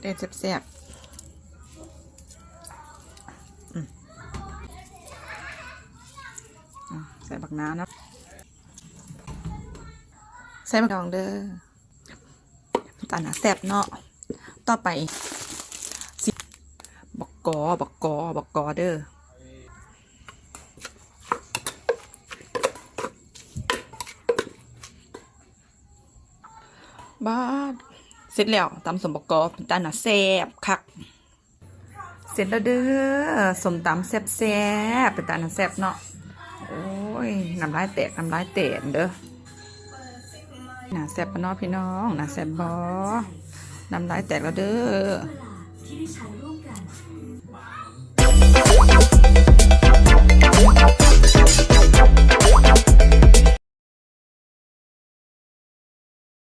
ได้แซ่บๆอืมอะใส่บักน้ำนะใส่บักดองเด้อตาหนาแซ่บเนาะ ต่อไปสิบักกอบักกอบักกอเด้อบ้าด เสร็จแล้วตำสมประกอบเป็นตาหนาแซบคัก เสร็จแล้วเด้อสมตำแซบแซบเป็นตาหนาแซบเนาะโอ้ยน้ำลายแตกน้ำลายแตกเด้อหนาแซบปะเนาะพี่น้องหนาแซบบอน้ำลายแตกแล้วเด้อ